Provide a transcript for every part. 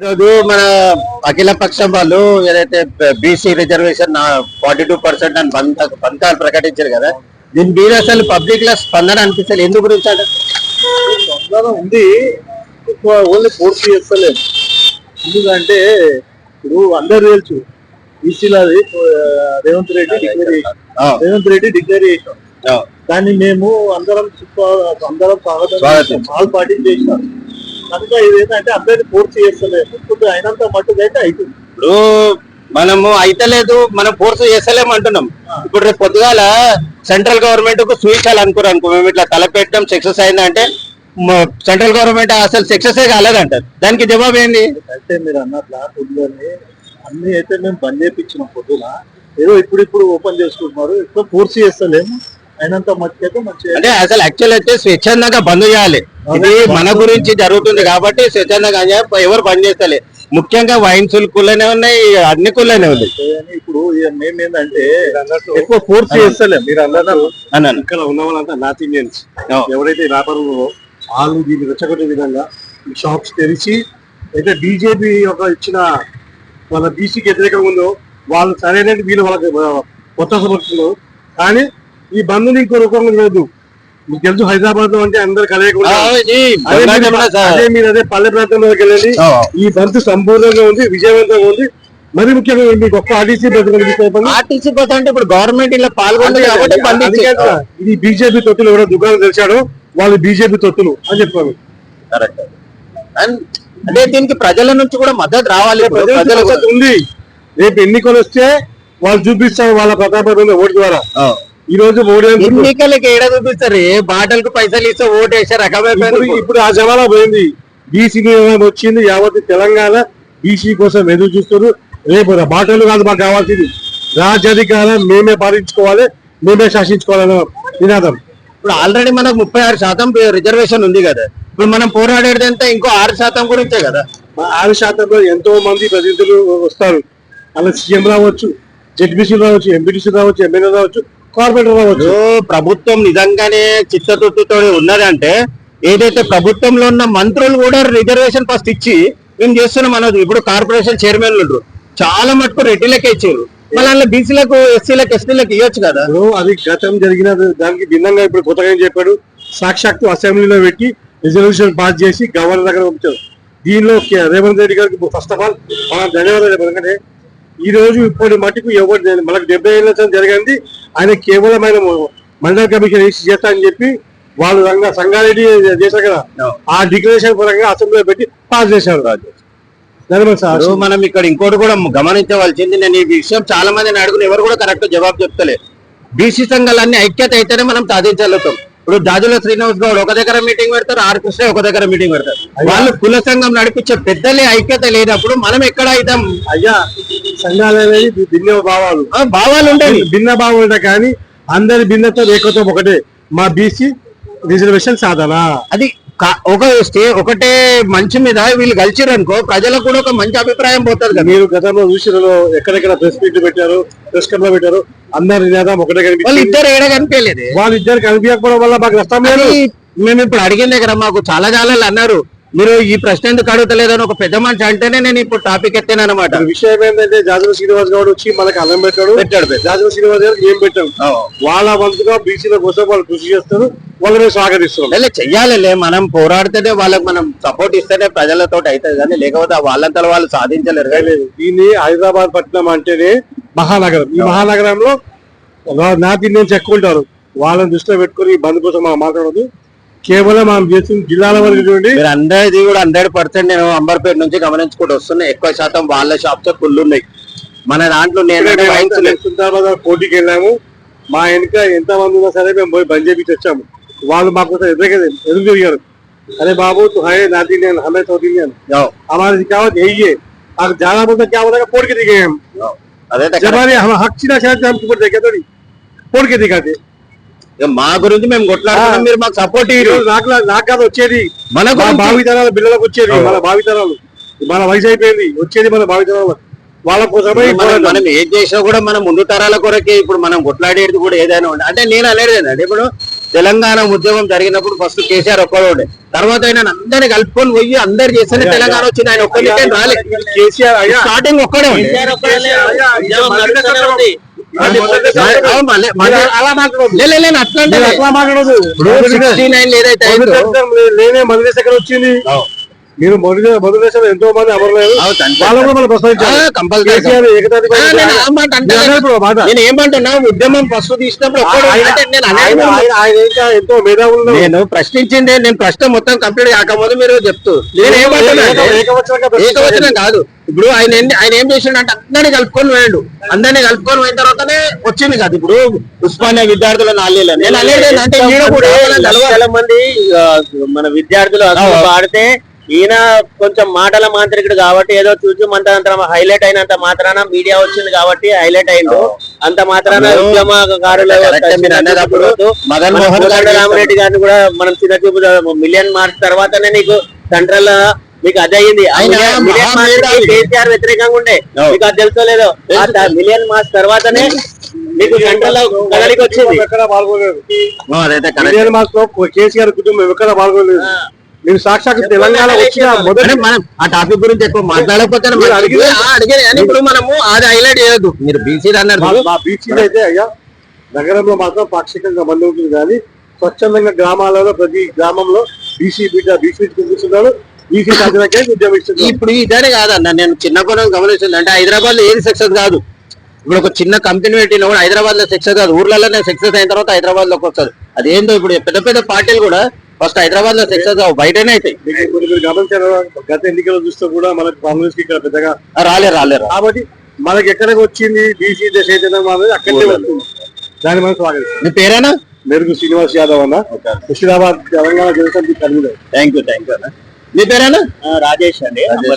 ఈరోజు మన అఖిల పక్షం వాళ్ళు ఏదైతే BC reservation forty two percent అని బంధ బంధాలు ప్రకటించారు కదా దీని మీద అసలు పబ్లిక్లో స్పందన అనిపిస్తుంది ఎందుకు గురించి అంటే స్పందన ఉంది. ఓన్లీ పూర్తి చేస్తలేదు. ఎందుకంటే ఇప్పుడు అందరు తెలుసు బీసీలది రేవంత్ రెడ్డి డిక్లేర్ చేసాం రేవంత్ రెడ్డి డిక్లేర్ చేసాం దాన్ని మేము అందరం అందరం స్వాగతం. ఆల్ పార్టీ చేసినాం. కనుక ఇది ఏంటంటే అందరినీ పూర్తి చేస్తలేదు. ఇప్పుడు అయినంత మట్టుకైతే అవుతుంది ఇప్పుడు మనము అయితలేదు మనం ఫోర్స్ చేస్తలేము అంటున్నాం. ఇప్పుడు రేపు పొద్దుగాల సెంట్రల్ గవర్నమెంట్కు సూచించాలి అనుకోరు అనుకో మేము ఇట్లా తలపెట్టడం సక్సెస్ అయిందంటే సెంట్రల్ గవర్నమెంట్ అసలు సక్సెస్ కాలేదంటారు దానికి జవాబు ఏంది? అయితే మీరు అన్నట్ల పొద్దులని అన్ని అయితే మేము బంద్ చేయించినాం పొద్దున. ఏదో ఇప్పుడు ఇప్పుడు ఓపెన్ చేసుకుంటున్నారు ఎక్కువ పూర్తి చేస్తలేము. అయినంత మట్టుకైతే మంచిగా అంటే అసలు యాక్చువల్ అయితే స్వచ్ఛందంగా బంద్ చేయాలి. ఇది మన గురించి జరుగుతుంది కాబట్టి స్వచ్ఛందంగా. ఎవరు బంద్ చేస్తలే. ముఖ్యంగా వైన్స్ కుళ్ళనే ఉన్నాయి అన్ని కుళ్ళనే ఉంది. ఇప్పుడు మేము ఏంటంటే ఎక్కువ పూర్తి చేస్తలేము మీరు అన్నారు అన్నాను ఇక్కడ ఉన్న వాళ్ళంతా నార్త్ ఇండియన్స్. ఎవరైతే వ్యాపారంలో వాళ్ళు దీన్ని రెచ్చగొట్టే విధంగా షాప్స్ తెరిచి అయితే బీజేపీ ఒక ఇచ్చిన వాళ్ళ బీసీకి వ్యతిరేకంగా ఉందో వాళ్ళు సరైన వీళ్ళు వాళ్ళకి కొత్త సమర్థులు కానీ ఈ బంధుని ఇంకో రూపంగా లేదు మీకు తెలుసు హైదరాబాద్లో అంటే అందరు కలయిక ఆ, ఉంటారు. ఇది అదే మీరు-. అదే మీరు అదే పల్లె ప్రాంతంలోకి వెళ్ళండి. ఈ బంతు సంపూర్ణంగా ఉంది విజయవంతంగా ఉంది మరి ముఖ్యంగా మీకు ఒక్క ఆర్టీసీ బతుకు ఆర్టీసీ పోతా అంటే ఇప్పుడు గవర్నమెంట్ ఇలా పాల్గొంది కాబట్టి ఇది బీజేపీ తొత్తులు ఎవరో దుకాణం తెరిచాడో వాళ్ళు బీజేపీ తొత్తులు అని చెప్పాను Correct. And అంటే దీనికి ప్రజల నుంచి కూడా మద్దతు రావాలి ఉంది రేపు ఎన్నికలు వస్తే వాళ్ళు చూపిస్తారు వాళ్ళ ప్రతాపం ఓటు ద్వారా ఆ. ఈ రోజు ఎన్నికలకి ఏడ చూపిస్తారు? ఏ బాటలకు పైసలు ఇస్తే ఓటు వేసే రకమైపోయింది ఇప్పుడు ఆ జమానా పోయింది బీసీ వచ్చింది యావత్ తెలంగాణ బీసీ కోసం ఎదురు చూస్తారు రేపు బాటలు కాదు మాకు కావాల్సింది. రాజ్యాధికారం మేమే పాలించుకోవాలి మేమే శాసించుకోవాలన్న నినాదం. ఇప్పుడు ఆల్రెడీ మనకు ముప్పై ఆరు శాతం రిజర్వేషన్ ఉంది కదా. ఇప్పుడు మనం పోరాడేది అంతా ఇంకో ఆరు శాతం గురించే కదా. ఆరు శాతంలో ఎంతో మంది ప్రతినిధులు వస్తారు. అలా సీఎం రావచ్చు జడ్బీసీ రావచ్చు ఎంపీటీసీ రావచ్చు ఎమ్మెల్యే రావచ్చు. కార్పొరేటర్ ప్రభుత్వం నిజంగానే చిత్తతృప్తితో ఉన్నదంటే ఏదైతే ప్రభుత్వంలో ఉన్న మంత్రులు కూడా రిజర్వేషన్ ఫస్ట్ ఇచ్చి మేము చేస్తున్నాం అన్నది. ఇప్పుడు కార్పొరేషన్ చైర్మన్లు ఉండరు. చాలా మటుకు రెడ్డిలకే ఇచ్చారు మళ్ళీ అందులో బీసీలకు ఎస్సీలకు ఎస్టీలకు ఇవ్వచ్చు కదా. అది గతం జరిగిన దానికి భిన్నంగా ఇప్పుడు కొత్తగా ఏం చెప్పాడు? సాక్షాత్తు అసెంబ్లీలో పెట్టి రిజల్యూషన్ పాస్ చేసి గవర్నర్ దగ్గర పంపించారు. దీనిలో రేవంత్ రెడ్డి గారికి ఫస్ట్ ఆఫ్ ఆల్ మనం ధన్యవాదాలు. ఎందుకంటే ఈ రోజు ఇప్పటి మటుకు ఎవరు. మనకు డెబ్బై ఏళ్ళ జరిగింది. ఆయన కేవలం ఆయన మండల కమిషన్ వేసి చేస్తా అని చెప్పి వాళ్ళు రంగ సంగారెడ్డి చేశారు కదా. ఆ. డిక్లరేషన్ పరంగా అసెంబ్లీలో పెట్టి పాస్ చేశారు. మనం ఇక్కడ ఇంకోటి కూడా గమనించవలసింది నేను ఈ విషయం చాలా మందిని అడుగుని ఎవరు కూడా కరెక్ట్ జవాబు చెప్తలే. బీసీ సంఘాలన్నీ ఐక్యత అయితేనే మనం సాధించగలుగుతాం. ఇప్పుడు దాజుల శ్రీనివాస్ గౌడ్ ఒక దగ్గర మీటింగ్ పెడతారు ఆర్ కృష్ణ ఒక దగ్గర మీటింగ్ పెడతారు. వాళ్ళు కుల సంఘం నడిపించే పెద్దలే ఐక్యత లేనప్పుడు మనం ఎక్కడ అవుతాం అయ్యా సంఘాలు అనేది భిన్న భావాలు. ఆ, భావాలు ఉంటాయి. భిన్న భావాలు ఉంటాయి కానీ అందరి భిన్నత ఏకత్వం ఒకటే. మా బీసీ రిజర్వేషన్ సాధన. అది ఒక స్టే ఒకటే మంచి మీద వీళ్ళు కలిసిరు అనుకో ప్రజలకు కూడా ఒక మంచి అభిప్రాయం పోతుంది కదా. మీరు గతంలో చూసినలో ఎక్కడెక్కడ ప్రెస్ మీట్ పెట్టారు ప్రెస్ క్లబ్లో పెట్టారు అందరి నినాదం ఒకటే వాళ్ళు కనిపించింది. ఇద్దరు ఏడ కనిపించలేదు. వాళ్ళిద్దరు కనిపించకపోవడం వల్ల మాకు నష్టం లేదు. మేము ఇప్పుడు అడిగిన దగ్గర మాకు చాలా చాలా అన్నారు. మీరు ఈ ప్రశ్న ఎందుకు అడుగుతలేదని ఒక పెద్ద మనిషి అంటేనే నేను ఇప్పుడు టాపిక్ ఎత్తాను అనమాట విషయం ఏంటంటే జాజుల శ్రీనివాస్ గౌడ్ వచ్చి మనకి అన్నం పెట్టాడు. పెట్టాడు. జాజుల శ్రీనివాస్ గారు ఏం పెట్టాం వాళ్ళ వంతుగా బీసీల కోసం వాళ్ళు కృషి చేస్తారు వాళ్ళు మేము స్వాగతిస్తున్నాం లే, చెయ్యాలిలే. మనం పోరాడితేనే వాళ్ళకి మనం సపోర్ట్ ఇస్తేనే ప్రజలతో అవుతుంది కానీ లేకపోతే వాళ్ళంతా వాళ్ళు సాధించలేరు. దీన్ని హైదరాబాద్ పట్టణం అంటేనే మహానగరం. ఈ మహానగరంలో నార్త్ ఇండియన్స్ ఎక్కువ ఉంటారు వాళ్ళని దృష్టిలో పెట్టుకొని ఈ బంద్ కోసం మాట్లాడదు కేవలం మనం చేసిన జిల్లాల వరకు చూడండి మీరు అందరిది కూడా హండ్రెడ్ పర్సెంట్ నేను అంబర్పేట నుంచి గమనించుకుంటూ వస్తున్నా ఎక్కువ శాతం వాళ్ళ షాప్స్ కుళ్ళు ఉన్నాయి మన దాంట్లో నేను ఇక్కడే వైన్స్ మేము సుల్తానాబాద్ పోటీకి వెళ్ళాము మా వెనుక ఎంత మంది ఉన్నా సరే మేము పోయి బంద్ చేపించి వచ్చాము వాళ్ళు మాకు కోసం ఎదురుగా ఎదురు తిరిగారు అరే బాబు तू है नॉर्थ इंडियन हमें साउथ इंडियन हमारी दिखावत यही है और ज्यादा बोलते क्या बोलेगा पोड़ के दिखे हम అదే जब हमारे हम हक छीना चाहते हम ऊपर देखे थोड़ी पोड़ के दिखाते ఇక మా గురించి మేము కొట్లాడుతున్నాం మీరు మాకు సపోర్ట్ ఈ రోజు నాకు నాకు కాదు వచ్చేది. మన భావితరాల పిల్లలకు వచ్చేది. మన భావితరాలు. మన వయసు అయిపోయింది వచ్చేది మన భావితరాలు. వాళ్ళ కోసమే మనం ఏం చేసినా కూడా మనం ముందు తరాల కొరకే ఇప్పుడు మనం కొట్లాడేది కూడా ఏదైనా ఉండే. అంటే నేను అనేది ఏంటంటే ఇప్పుడు తెలంగాణ ఉద్యమం జరిగినప్పుడు ఫస్ట్ కేసీఆర్ ఒక్కడు ఉండే. తర్వాత ఆయన అందరిని కలుపుకొని పోయి అందరు చేస్తేనే తెలంగాణ వచ్చింది ఆయన ఒక్కరికే రాలే. కేసీఆర్ స్టార్టింగ్ ఒక్కడే ఉండే. మళ్ళీ- మళ్ళీ- అలా మాట్లాడదు అట్లా మాట్లాడదు ఇప్పుడు 69 ఏదైతే అయిందో, లేనే మొదటి ఎక్కడ వచ్చింది. మీరు మొదటి దేశంలో ఎంతో మంది అమరలేదు నేను అంటే ఏమంటున్నా ఉద్యమం ఫస్ట్ తీసినప్పుడు అంటే ఎంతో మేధావులు. నేను ప్రశ్నించిందే నేను ప్రశ్న మొత్తం కంప్లీట్ కాకముందు మీరు చెప్తూ. నేను ఏమంటున్నా ఏక- అంటే, ఏకవచనంగా ప్రశ్నించాలి. ఏకవచనం కాదు. ఇప్పుడు ఆయన ఆయన ఏం చేసిండు అంటే అందరిని కలుపుకొని పోయాడు. అందరిని కలుపుకొని పోయిన తర్వాతనే వచ్చింది కదా. ఇప్పుడు ఉస్మానియా విద్యార్థుల నాలుగు నేను అనేది. లక్షల మంది మన విద్యార్థులు అసలు ఆ. పాడితే ఈయన కొంచెం మాటల మాంత్రికుడు కాబట్టి ఏదో చూసి మంత్రం హైలైట్ అయినంత మాత్రాన మీడియా వచ్చింది కాబట్టి హైలైట్ అయిండు. అంత మాత్రాన ఉద్యమకారులు మదన్ మోహన్ రామరెడ్డి గారిని కూడా మనం చిన్న చూపు మిలియన్ మార్క్స్ తర్వాతనే నీకు సెంట్రల్ మీకు అది ఆయన మిలియన్- మార్క్స్. కేసీఆర్ వ్యతిరేకంగా ఉండే. మీకు అది తెలుసో లేదో? ఆ మిలియన్ మార్క్స్ తర్వాతనే మీకు సెంట్రల్ కదలికి వచ్చింది ఎక్కడ కేసీఆర్ కుటుంబం ఎక్కడ పాల్గొనలేదు మీరు సాక్షాత్ తెలంగాణ వచ్చిన మొదటి మనం ఆ టాపిక్ గురించి ఎక్కువ మాట్లాడకపోతే ఇప్పుడు మనము అది హైలైట్ చేయొద్దు. మీరు బీసీ అన్నారు మా- బీచ్ అయితే అయ్యా నగరంలో మాత్రం పాక్షికంగా బంద్ ఉంటుంది కానీ స్వచ్ఛందంగా గ్రామాలలో ప్రతి గ్రామంలో బీసీ బిడ్డ బీసీ చూపిస్తున్నారు బీసీ సాధనకే ఉద్యమిస్తున్నారు ఇప్పుడు ఇదే కాదన్న నేను చిన్నప్పుడు గమనిస్తుంది అంటే హైదరాబాద్లో ఏది సక్సెస్ కాదు. ఇప్పుడు ఒక చిన్న కంపెనీ పెట్టిన కూడా హైదరాబాద్లో సక్సెస్ కాదు. ఊర్లలోనే సక్సెస్ అయిన తర్వాత హైదరాబాద్లోకి వస్తుంది. అదేందో ఇప్పుడు పెద్ద పెద్ద పార్టీలు కూడా ఫస్ట్ హైదరాబాద్లో సక్సెస్ అవ్వ బయటనే అవుతాయి మీరు గమనించారు గత ఎన్నికలు చూస్తే కూడా మనకు కాంగ్రెస్కి ఇక్కడ పెద్దగా ఆ, రాలే రాలే రా. కాబట్టి మనకి ఎక్కడికి వచ్చింది? బీసీ చైతన్యం అనేది అక్కడికే వస్తుంది. దాన్ని మనం స్వాగతిస్తాం. మీ పేరేనా? మెరుగు శ్రీనివాస్ యాదవ్ అన్న. Musheerabad Telangana Janasamithi convener. Thank you thank you అన్న. మీ పేరేనా? రాజేష్ అండి. అదే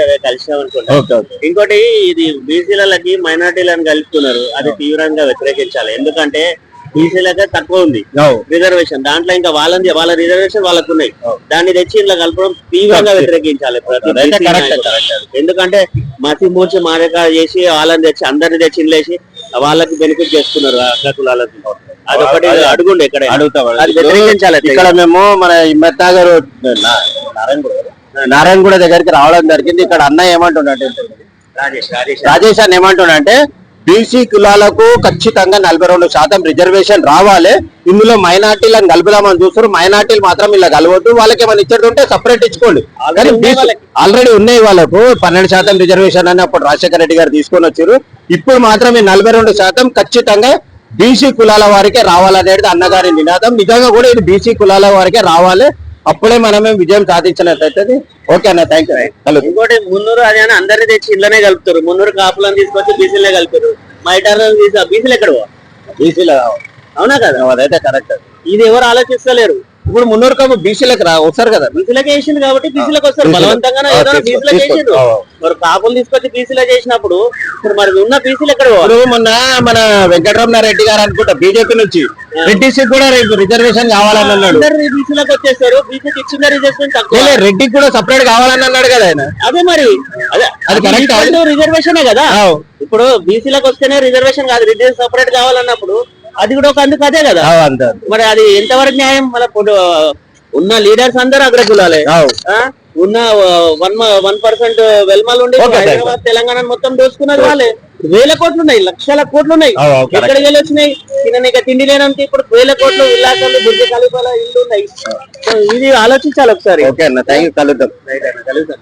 అదే కలిసాం అనుకుంటా. ఇంకోటి ఇది బీసీలకి మైనార్టీలను కలుపుతున్నారు. అది తీవ్రంగా వ్యతిరేకించాలి. ఎందుకంటే బీసీలకే తక్కువ ఉంది. రిజర్వేషన్ దాంట్లో ఇంకా వాళ్ళని వాళ్ళ రిజర్వేషన్ వాళ్ళకు ఉన్నాయి దాన్ని తెచ్చి ఇలా కలపడం తీవ్రంగా వ్యతిరేకించాలి. ఎందుకంటే మసి మూర్చి మారక చేసి వాళ్ళని తెచ్చి అందరిని తెచ్చి ఇండ్లేసి వాళ్ళకి బెనిఫిట్ చేస్తున్నారు అగ్ర కులాలకి అదొకటి అదే. అడుగుండే ఇక్కడ. అడుగుతాం అది వ్యతిరేకించాలి. ఇక్కడ మేము మన హిమ్మత్ నగర్ నారాయణగూడ నారాయణగూడ దగ్గరికి రావడం జరిగింది. ఇక్కడ అన్న ఏమంటున్నాడు? రాజేష్ రాజేష్. రాజేష్ అన్న ఏమంటున్నాడంటే బీసీ కులాలకు ఖచ్చితంగా నలభై రెండు శాతం రిజర్వేషన్ రావాలి. ఇందులో మైనార్టీలను కలుపుదామని చూస్తారు మైనార్టీలు మాత్రం ఇలా కలవద్దు. వాళ్ళకి ఏమైనా ఇచ్చేది ఉంటే సపరేట్ ఇచ్చుకోండి. కానీ. ఆల్రెడీ ఉన్నాయి వాళ్ళకు. పన్నెండు శాతం రిజర్వేషన్ అని అప్పుడు రాజశేఖర రెడ్డి గారు తీసుకొని వచ్చారు. ఇప్పుడు మాత్రం ఈ నలభై రెండు శాతం ఖచ్చితంగా బీసీ కులాల వారికే రావాలనేది అన్నగారి నినాదం. నిజంగా కూడా ఇది బీసీ కులాల వారికే రావాలి. అప్పుడే మనమే విజయం సాధించినట్లయితే ఓకే అన్న థ్యాంక్ యూ ఇంకోటి మున్నూరు అది అని అందరిని తెచ్చి ఇళ్ళనే కలుపుతారు. మున్నూరు కాపులను తీసుకొచ్చి బీసీలే కలిపారు మైటార్లను తీసి బీసీలు ఎక్కడ? బీసీలో అవునా కదా? అదైతే కరెక్ట్. ఇది ఎవరు ఆలోచిస్తలేరు. ఇప్పుడు మున్నూరు కమ్మ బీసీలకు రా వస్తారు కదా. బీసీలకు వేసింది కాబట్టి బీసీలకు వస్తారు. ఏదో బీసీలకు. వేసిండు ఆ. మరి కాపులు తీసుకొచ్చి బీసీలో చేసినప్పుడు ఇప్పుడు మరి ఉన్న బీసీలు ఎక్కడ? ఇప్పుడు మొన్న మన వెంకటరమణారెడ్డి గారు అనుకుంటా బీజేపీ నుంచి. రెడ్డిసి కూడా రేపు రిజర్వేషన్ కావాలని అన్నాడు. బీసీలకు వచ్చేస్తారు బీసీకి ఇచ్చిన రిజర్వేషన్ తక్కువ. రెడ్డికి కూడా సపరేట్ కావాలని అన్నాడు కదా ఆయన. అదే మరి. అదే అది? రిజర్వేషన్ కదా. ఇప్పుడు బీసీలకు వస్తేనే రిజర్వేషన్ కాదు. రిజర్వ్ సపరేట్ కావాలన్నప్పుడు అది కూడా ఒక అందుకు అదే కదా? మరి అది ఎంతవరకు న్యాయం? మన ఉన్న లీడర్స్ అందరూ అగ్రకులాలే? ఉన్న వన్ వన్ పర్సెంట్ వెల్మల్ ఉండి. హైదరాబాద్ తెలంగాణ మొత్తం దోచుకున్నది వాళ్ళే. వేల కోట్లు ఉన్నాయి లక్షల కోట్లు ఉన్నాయి. ఎక్కడికి వెళ్ళి వచ్చినాయి తిననీక తిండి లేనంత ఇప్పుడు వేల కోట్లు విల్లాసాలు బుద్ధి కలిపాల ఇల్లు ఉన్నాయి. ఇది ఆలోచించాలి ఒకసారి. ఓకే అన్న థ్యాంక్ యూ కలుద్దాం. కలుగుతాం